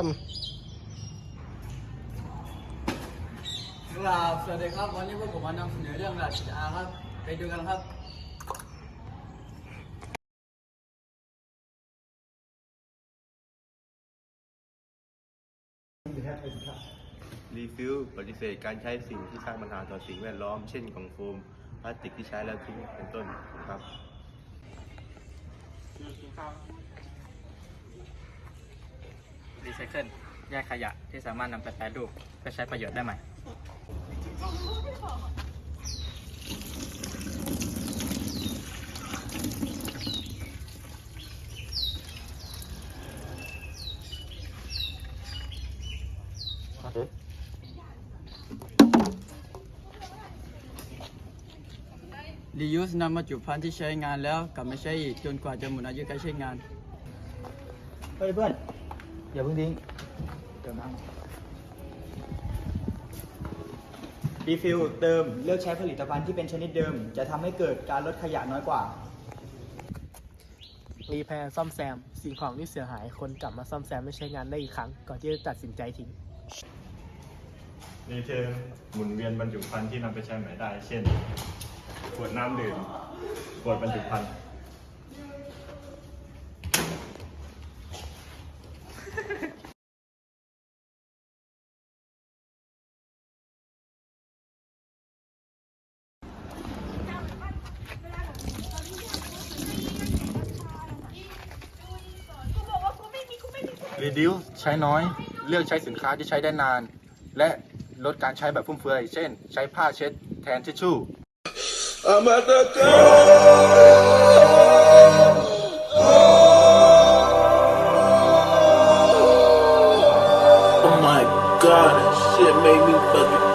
ครับสวัสดีครับ วันนี้พวกผมมานำเสนอเรื่องราชอาครับ ไปดูกันครับ รีฟิลปฏิเสธการใช้สิ่งที่สร้างปัญหาต่อสิ่งแวดล้อม เช่นกล่องโฟมพลาสติกที่ใช้แล้วทิ้งเป็นต้นครับ รีไซเคิลแยกขยะที่สามารถนำไปแปรรูปเพื่อใช้ประโยชน์ได้ใหม่ reuse นำมาจุภัณฑ์ที่ใช้งานแล้วกลับมาใช้อีกจนกว่าจะหมดอายุการใช้งานเฮ้ยเพื่อน อย่าเพิ่งทิ้งเดี๋ยวนั่งรีฟิลเติมเลือกใช้ผลิตภัณฑ์ที่เป็นชนิดเดิม จะทำให้เกิดการลดขยะน้อยกว่า รีแพร์ซ่อมแซม สิ่งของที่เสียหายคนกลับมาซ่อมแซมไม่ใช้งานได้อีกครั้ง ก่อนที่จะตัดสินใจทิ้ง รีเทิร์นหมุนเวียนบรรจุภัณฑ์ที่นำไปใช้ใหม่ได้ เช่น ขวดน้ำดื่ม ขวดบรรจุภัณฑ์ Reduce ใช้น้อย เลือกใช้สินค้าที่ใช้ได้นาน และลดการใช้แบบฟุ่มเฟือย เช่น ใช้ผ้าเช็ดแทนทิชชู่ Oh my god, that shit made me fucking